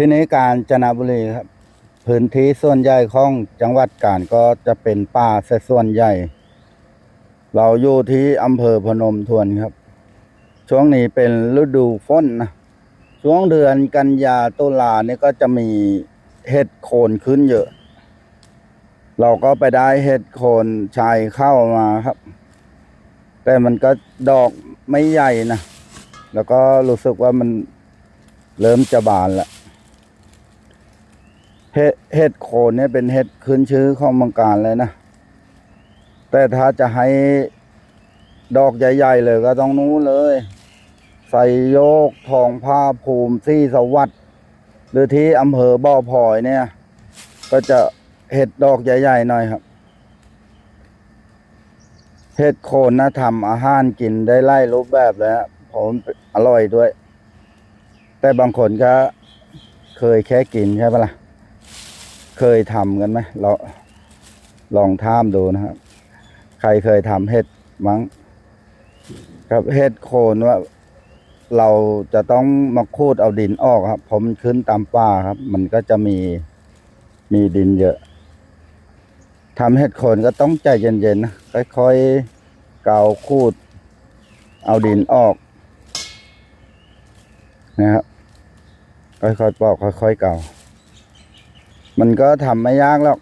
ที่นี้กาญจนบุรีครับ พื้นที่ส่วนใหญ่ของจังหวัดกาญก็จะเป็นป่าซะส่วนใหญ่ เราอยู่ที่อำเภอพนมทวนครับ ช่วงนี้เป็นฤดูฝนนะช่วงเดือนกันยาตุลาเนี่ยก็จะมีเห็ดโคนขึ้นเยอะ เราก็ไปได้เห็ดโคนชายเข้ามาครับ แต่มันก็ดอกไม่ใหญ่นะ แล้วก็รู้สึกว่ามันเริ่มจะบานแล้ว เห็ดเห็ดโคนเนี่ยเป็นเห็ดขึ้นชื่อของเมืองการเลยนะ แต่ถ้าจะให้ดอกใหญ่ๆเลยก็ต้องนู้นเลย ใส่โยกทองผ้าภูมิซี่สวัสด์หรือที่อำเภอบ่อพลอยเนี่ย ก็จะเห็ดดอกใหญ่ๆหน่อยครับ เห็ดโคนนะทำอาหารกินได้ไล่รูปแบบแล้วผมอร่อยด้วย แต่บางคนก็เคยแค่กินใช่ปะล่ะ เคยทำกันไหมเราลองท่ามดูนะครับ ใครเคยทำเห็ดมั้งครับเห็ดโคนว่า เราจะต้องมาคูดเอาดินออกครับ ผมขึ้นตามป่าครับ มันก็จะมีมีดินเยอะทำเห็ดโคนก็ต้องใจเย็นๆนะค่อยๆเกาคูด เอาดินออกนะครับค่อยๆปอกค่อยๆเกา มันก็ทำไม่ยากหรอก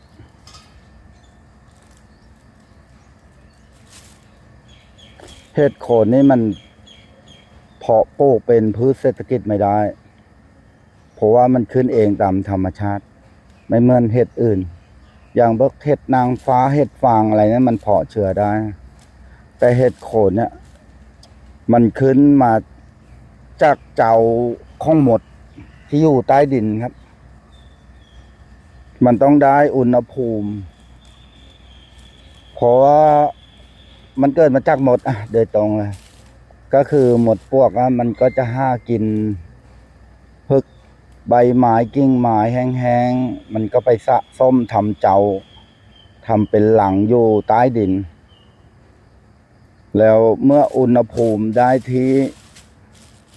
เห็ดโคนนี่มันเพาะปลูกเป็นพืชเศรษฐกิจไม่ได้ เพราะว่ามันขึ้นเองตามธรรมชาติ ไม่เหมือนเห็ดอื่น อย่างพวกเห็ดนางฟ้าเห็ดฟางอะไรนั้นมันเพาะเชื้อได้ แต่เห็ดโคนเนี่ย มันขึ้นมาจากเจ้าข้องหมดที่อยู่ใต้ดินครับ มันต้องได้อุณหภูมิ เพราะว่ามันเกิดมาจากหมดอะ โดยตรงเลย ก็คือหมดพวกอะมันก็จะห้ากินพึกใบไม้กิ่งไม้แห้งๆ มันก็ไปสะส้มทำเจ้าทำเป็นหลังอยู่ใต้ดิน แล้วเมื่ออุณหภูมิได้ที่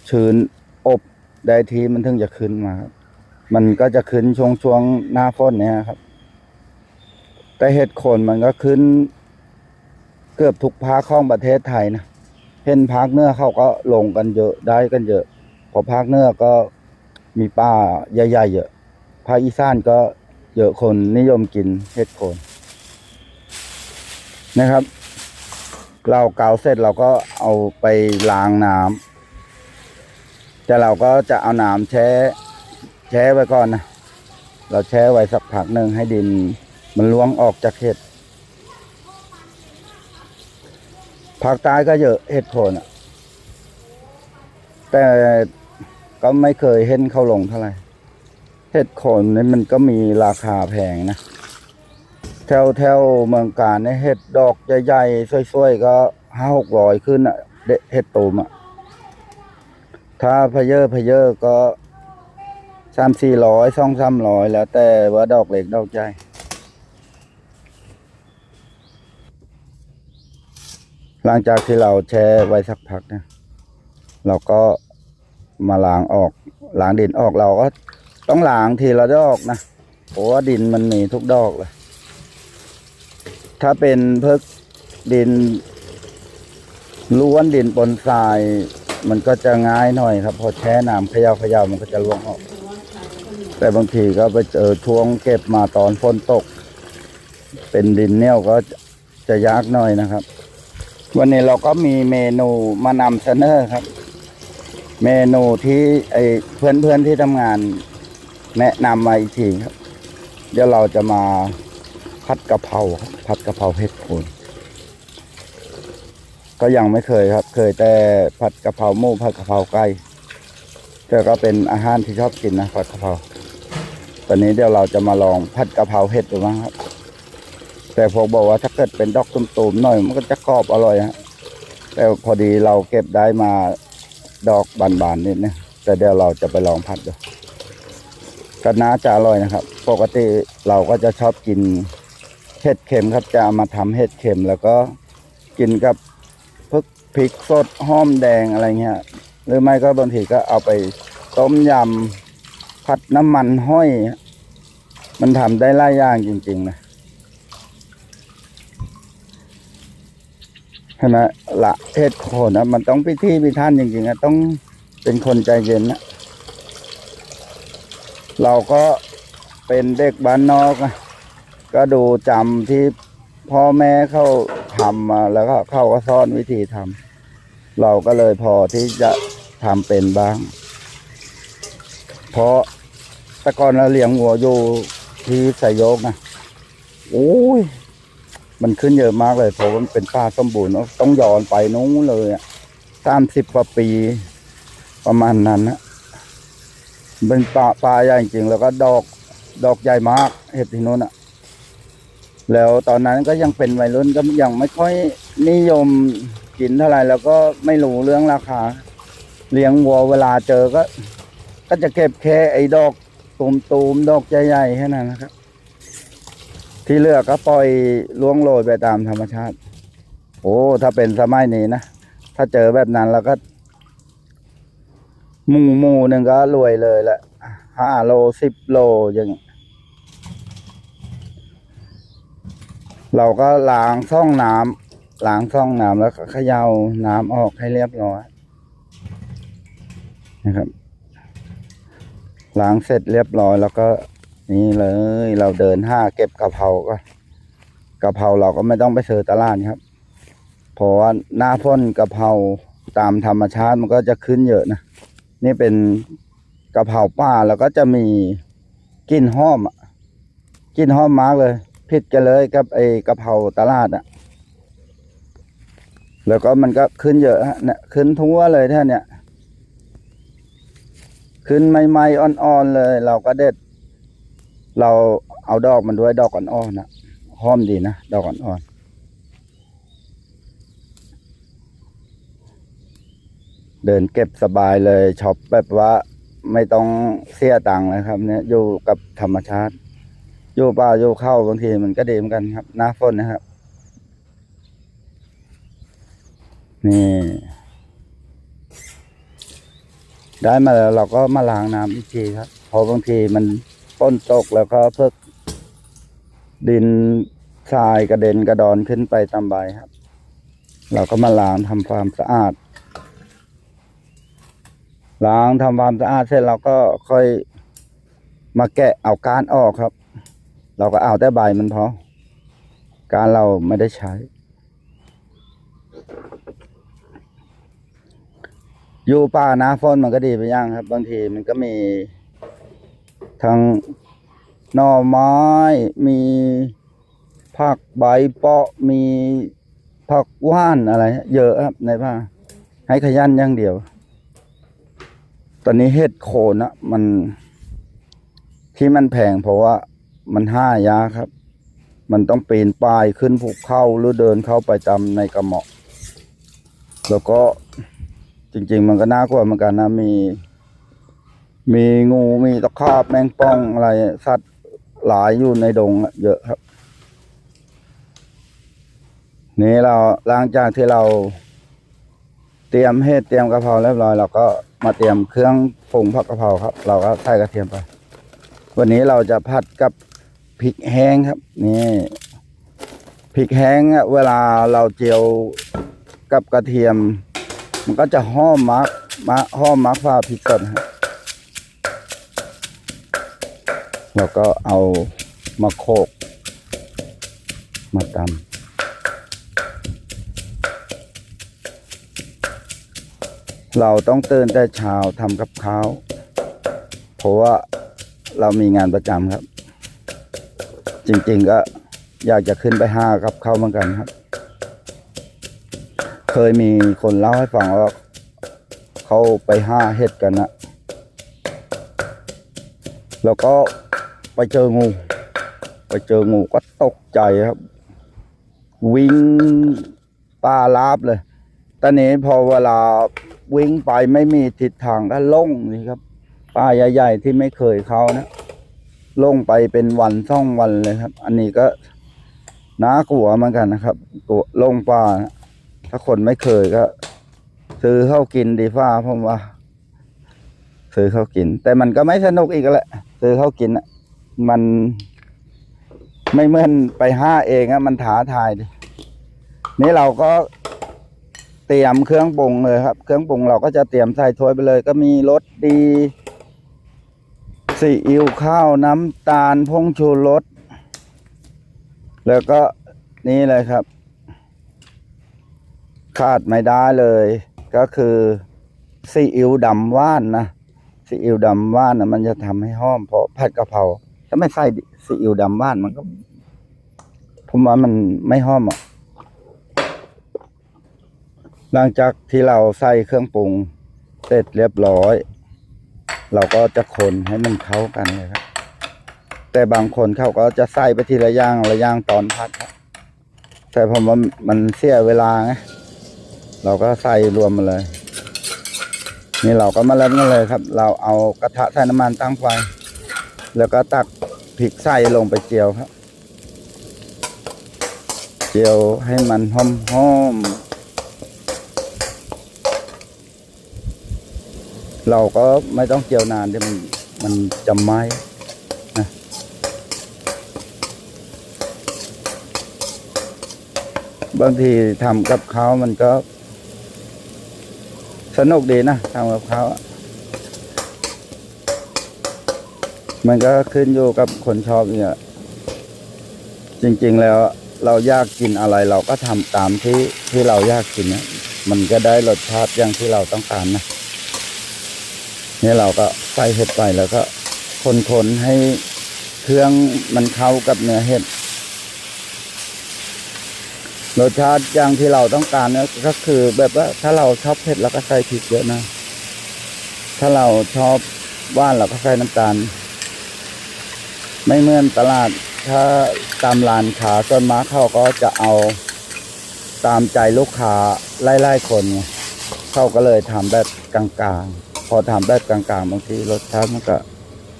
ชื้นอบได้ที่มันถึงจะขึ้นมาครับ มันก็จะขึ้นช่วงช่วงหน้าฝนเนี่ยครับ แต่เห็ดโคนมันก็ขึ้น เกือบทุกภาคของประเทศไทยนะเห็นภาคเหนือเขาก็ลงกันเยอะได้กันเยอะพอภาคเหนือก็มีป่าใหญ่ๆเยอะภาคอีสานก็เยอะคนนิยมกินเห็ดโคนนะครับ เราเกาเสร็จเราก็เอาไปล้างน้ำแต่เราก็จะเอาน้ำแช่ แช่ไว้ก่อนนะ เราแช่ไว้สักพักหนึ่งให้ดินมันล้วงออกจากเห็ดภาคใต้ก็เยอะเห็ดโคนอะแต่ก็ไม่เคยเห็นเขาลงเท่าไหร่ เห็ดโคนนี่มันก็มีราคาแพงนะ แถวแถวเมืองการเนี่ยเห็ดดอกใหญ่ๆสวยๆก็ห้าหกร้อยขึ้นอะเดเห็ดตูมอะถ้าพะเยอพะเยอก็ สามสี่ร้อยสองสามร้อยแล้วแต่ว่าดอกเล็กดอกใหญ่หลังจากที่เราแช่ไว้สักพักเนี่ยเราก็มาล้างออกล้างดินออกเราก็ต้องล้างทีละดอกนะเพราะว่าดินมันมีทุกดอกเลย ถ้าเป็นเพิกดินล้วนดินปนทราย มันก็จะง่ายหน่อยครับ พอแช่น้ำเขย่าเขย่ามันก็จะล่วงออก แต่บางทีก็ไปเจอช่วงเก็บมาตอนฝนตก เป็นดินเนี่ยก็จะยากหน่อยนะครับ วันนี้เราก็มีเมนูมานำเสนอครับ เมนูที่ไอเพื่อนเพื่อนๆที่ทำงานแนะนำมาอีกทีครับ เดี๋ยวเราจะมาผัดกะเพราครับผัดกะเพราเห็ดโคนก็ยังไม่เคยครับ เคยแต่ผัดกะเพราหมูผัดกะเพราไก่แต่ก็เป็นอาหารที่ชอบกินนะผัดกะเพรา ตอนนี้เดี๋ยวเราจะมาลองผัดกะเพราเห็ดดูบ้างครับ แต่พวกบอกว่าถ้าเกิดเป็นดอกตุ่มๆหน่อยมันก็จะกรอบอร่อยฮะแต่พอดีเราเก็บได้มาดอกบานๆนิดนึงแต่เดี๋ยวเราจะไปลองผัดดูก็น่าจะอร่อยนะครับ ปกติเราก็จะชอบกินเห็ดเข็มครับจะามาทำเห็ดเข็ม แล้วก็กินกับพวกพริกสดหอมแดงอะไรเงี้ยหรือไม่ก็บางทีก็เอาไปต้มยำ ผัดน้ำมันห้อย มันทำได้หลายอย่างจริง ๆ นะใช่ไหมละเทศโคนนะมันต้องพิธีพิธันจริงๆนะต้องเป็นคนใจเย็นนะเราก็เป็นเด็กบ้านนอกนะก็ดูจำที่พ่อแม่เขาทำมาแล้วก็เข้าก็สอนวิธีทำเราก็เลยพอที่จะทำเป็นบ้าง เพราะ แต่ก่อนเราเลี้ยงวัวอยู่ที่สายโยกนะโอ้ยมันขึ้นเยอะมากเลยเพราะมันเป็นป่าสมบูรณ์ต้องย้อนไปนู้นเลยสามสิบกว่าปีประมาณนั้นนะเป็นป่าป่าใหญ่จริงแล้วก็ดอกดอกใหญ่มากเห็ดที่นู้นอะ แล้วตอนนั้นก็ยังเป็นวัยรุ่นก็ยังไม่ค่อยนิยมกินเท่าไหร่แล้วก็ไม่รู้เรื่องราคา เลี้ยงวัวเวลาเจอก็ ก็จะเก็บแค่ไอ้ดอก ตูมๆดอกใหญ่ๆแค่นั้นนะครับ ที่เหลือกก็ปล่อยล่วงโรยไปตามธรรมชาติ โอ้ถ้าเป็นสมัยนี้นะถ้าเจอแบบนั้นแล้วก็หมูหมูหนึ่งก็รวยเลยแหละห้าโลสิบโลอย่างเราก็ล้างช่องน้ำล้างช่องน้ำแล้วก็เขย่าน้ำออกให้เรียบร้อยนะครับ ล้างเสร็จเรียบร้อยแล้วก็นี่เลยเราเดินห้าเก็บกะเพราก็กะเพราเราก็ไม่ต้องไปซื้อตลาดครับเพราะว่าหน้าพ่นกะเพราตามธรรมชาติมันก็จะขึ้นเยอะนะนี่เป็นกะเพราป่าแล้วก็จะมีกลิ่นหอมอะกลิ่นหอมมากเลยผิดกันเลยกับไอ้กะเพราตลาดอะแล้วก็มันก็ขึ้นเยอะฮะเนี่ยขึ้นทั่วเลยท่านเนี่ย ขึ้นใหม่ๆอ่อนๆเลย เราก็เด็ด เราเอาดอกมันด้วยดอกอ่อนๆนะหอมดีนะดอกอ่อนๆเดินเก็บสบายเลยช็อปแบบว่าไม่ต้องเสียตังค์เลยครับ เนี่ยอยู่กับธรรมชาติอยู่ป่าอยู่เข้าบางทีมันก็ดีเหมือนกันครับหน้าฝนนะครับ นี่ ได้มาแล้วเราก็มาล้างน้ำอีกทีครับเพอบางทีมันฝนตกแล้วก็เพิกดินทรายกระเด็นกระดอนขึ้นไปตามใบครับ เราก็มาล้างทำความสะอาด ล้างทำความสะอาดเสร็จเราก็ค่อยมาแกะเอาก้านออกครับ เราก็เอาแต่ใบมันพอการเราไม่ได้ใช้ อยู่ป่าหนาฝนมันก็ดีไปอย่างครับ บางทีมันก็มีทั้งหน่อไม้ มีผักใบเปาะมีผักว่านอะไร เยอะครับในป่าให้ขยันอย่างเดียว ตอนนี้เห็ดโคนนะมันที่มันแพงเพราะว่ามันห้ายาครับ มันต้องปีนป่ายขึ้นภูเขาหรือเดินเข้าไปตามในกระเหมาะแล้วก็ จริง ๆ มันก็น่ากลัวเหมือนกันนะมี มีงูมีตะขาบแมงป่องอะไรสัตว์หลายอยู่ในดงเยอะครับ นี่เราหลังจากที่เราเตรียมเห็ดเตรียมกะเพราเรียบร้อยเราก็มาเตรียมเครื่องปรุงผักกะเพราครับ เราก็ใส่กระเทียมไป วันนี้เราจะผัดกับพริกแห้งครับ นี่พริกแห้งเวลาเราเจียวกับกระเทียม มันก็จะหอมมากมาหอมมากฟ้าพริกสดครับแล้วก็เอามาโขกมาตำเราต้องตื่นแต่เช้าทำกับข้าวเพราะว่าเรามีงานประจำครับ จริงๆก็อยากจะขึ้นไปห้ากับข้าวเหมือนกันครับ เคยมีคนเล่าให้ฟังว่าเขาไปห้าเห็ดกันนะแล้วก็ไปเจองู ไปเจองูก็ตกใจครับ วิ่งป่าลาบเลย ตอนนี้พอเวลาวิ่งไปไม่มีทิศทางก็ล่งนี่ครับป่าใหญ่ๆที่ไม่เคยเข้านะล่งไปเป็นวันซ่องวันเลยครับ อันนี้ก็น่ากลัวเหมือนกันนะครับกลัวล่งป่านะ ถ้าคนไม่เคยก็ ซื้อเข้ากินดีฟ้าผมว่า ซื้อเขากิน แต่มันก็ไม่สนุกอีกแหละ ซื้อเขากินอะมันไม่เหมือนไปห้าเองอะมันท้าทายดินี่เราก็เตรียมเครื่องปรุงเลยครับ เครื่องปรุงเราก็จะเตรียมใส่ถ้วยไปเลย ก็มีรสดีซีอิ๊วข้าวน้ำตาลพงชูรสแล้วก็นี่เลยครับ ขาดไม่ได้เลย ก็คือซีอิ๊วดำว่านนะซีอิ๊วดำว่านนะมันจะทำให้หอมเพราะผัดกะเพราถ้าไม่ใส่ซีอิ๊วดำว่านมันก็ผมว่ามันไม่หอมอะหลังจากที่เราใส่เครื่องปรุงเสร็จเรียบร้อย เราก็จะคนให้มันเข้ากันเลยครับ แต่บางคนเขาก็จะใส่ไปทีละย่างละย่างตอนพัดครับแต่ผมว่ามันเสียเวลาไง เราก็ใส่รวมมาเลย นี่เราก็มาเริ่มกันเลยครับ เราเอากระทะใส่น้ำมันตั้งไฟ แล้วก็ตักพริกใส่ลงไปเจียวครับ เจียวให้มันหอมหอมเราก็ไม่ต้องเจียวนานเดี๋ยวมันมันจะไหมนะบางทีทำกับเขามันก็ สนุกดีนะทำกับเขามันก็ขึ้นอยู่กับคนชอบเนี่ย จริงๆแล้วเราอยากกินอะไรเราก็ทำตามที่ที่เราอยากกินนะมันก็ได้รสชาติอย่างที่เราต้องการนะนี่เราก็ใส่เห็ดไปแล้วก็คนๆให้เครื่องมันเข้ากับเนื้อเห็ด รสชาติอย่างที่เราต้องการเนี่ยก็คือแบบว่าถ้าเราชอบเผ็ดเราก็ใส่พริกเยอะนะ ถ้าเราชอบหว่านเราก็ใส่น้ำตาล ไม่เหมือนตลาด ถ้าตามร้านค้าส่วนมากเขาก็จะเอาตามใจลูกค้าไล่ๆคนเขาก็เลยทำแบบกลางๆ พอทำแบบกลางๆบางทีรสชาติมันก็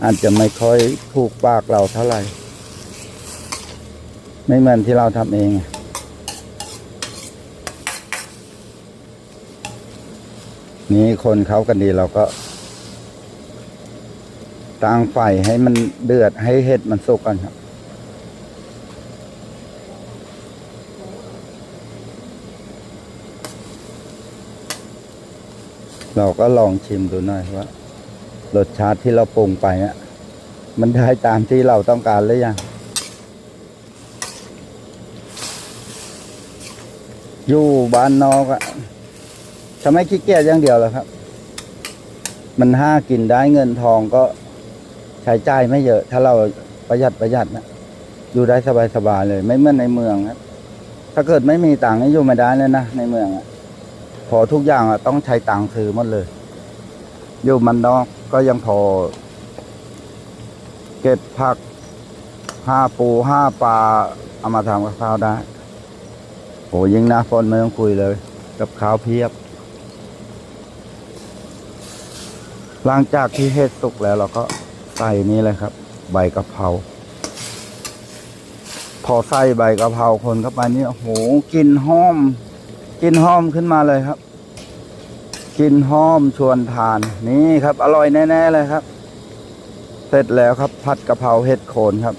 อาจจะไม่ค่อยถูกปากเราเท่าไหร่ ไม่เหมือนที่เราทำเอง นี่คนเขากันดีเราก็ตั้งไฟให้มันเดือดให้เห็ดมันสุกก่อนครับ เราก็ลองชิมดูหน่อยว่ารสชาติที่เราปรุงไปเนี่ยมันได้ตามที่เราต้องการหรือยังอยู่บ้านนอกอะ ทำให้ขี้เกียจอย่างเดียวแหละครับ มันห้ากินได้เงินทองก็ใช้จ่ายไม่เยอะ ถ้าเราประหยัดประหยัดนะอยู่ได้สบายๆเลย ไม่เหมือนในเมืองครับถ้าเกิดไม่มีตังค์นี่อยู่ไม่ได้เลยนะในเมืองอะพอทุกอย่างอะต้องใช้ตังค์ซื้อหมดเลยอยู่มันนอกก็ยังพอ เก็บผักห้าปูห้าปลาเอามาทำกับข้าวได้โหยิ่งหน้าฝนไม่ต้องคุยเลย กับข้าวเพียบ หลังจากที่เห็ดสุกแล้วเราก็ใส่นี่เลยครับ ใบกะเพราพอใส่ใบกะเพราคนเข้าไปนี่โอ้โหกลิ่นหอมกลิ่นหอมขึ้นมาเลยครับกลิ่นหอมชวนทานนี่ครับ อร่อยแน่ๆเลยครับ เสร็จแล้วครับ ผัดกะเพราเห็ดโคนครับ